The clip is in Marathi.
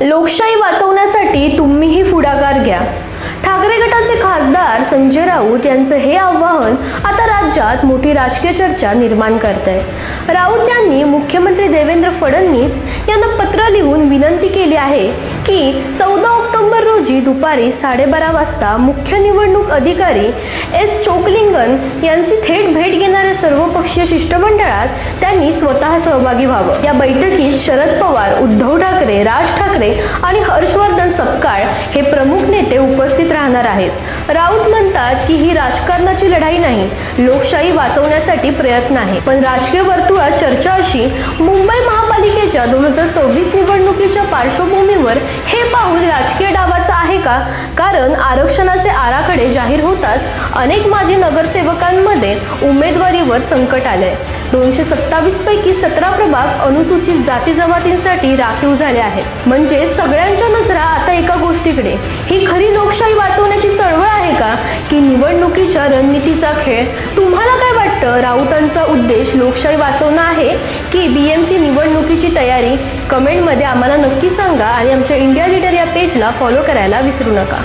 लोकशाही वाचवण्यासाठी तुम्हीही पुढाकार घ्या. ठाकरे गटाचे खासदार संजय राऊत यांचं हे आव्हान आता राज्यात मोठी राजकीय चर्चा निर्माण करत आहे राऊत यांनी मुख्यमंत्री देवेंद्र फडणवीस यांना पत्र लिहून विनंती केली आहे की चौदा ऑक्टोबर रोजी दुपारी साडेबारा वाजता मुख्य निवडणूक अधिकारी एस चोकलिंगन यांची थेट भेट घेणाऱ्या सर्वपक्षीय शिष्टमंडळात त्यांनी स्वतः सहभागी व्हावं. या बैठकीत शरद पवार उद्धव ठाकरे राज ठाकरे आणि हर्षवर्धन सपकाळ हे प्रमुख नेते उपस्थित राहणार आहेत. राऊत म्हणतात की ही राजकारणाची लढाई नाही लोकशाही वाचवण्यासाठी प्रयत्न आहे. पण राजकीय वर्तुळात चर्चा अशी मुंबई महापालिकेच्या दोन हजार सव्वीस निवडणूक निवडणुकीच्या पार्श्वभूमीवर हे पाऊल राजकीय डावाचं आहे का? कारण आरक्षणाचे आराखडे जाहीर होताच अनेक माजी नगरसेवकांमध्ये उमेदवारीवर संकट आलंय. दोनशे सत्तावीस पैकी सतरा प्रभाग अनुसूचित जाती जमातींसाठी राखीव झाले आहेत. म्हणजे सगळ्यांच्या नजरा आता एका गोष्टीकडे. ही खरी लोकशाही वाचवण्याची चळवळ आहे का? की निवडणुकीच्या रणनीतीचा खेळ? तुम्हाला काय वाटतं राऊतांचा उद्देश लोकशाही वाचवणं आहे की बी एम सी निवडणुकीची तयारी? कमेंटमध्ये आम्हाला नक्की सांगा आणि आमच्या इंडिया लिडर या पेजला फॉलो करायला विसरू नका.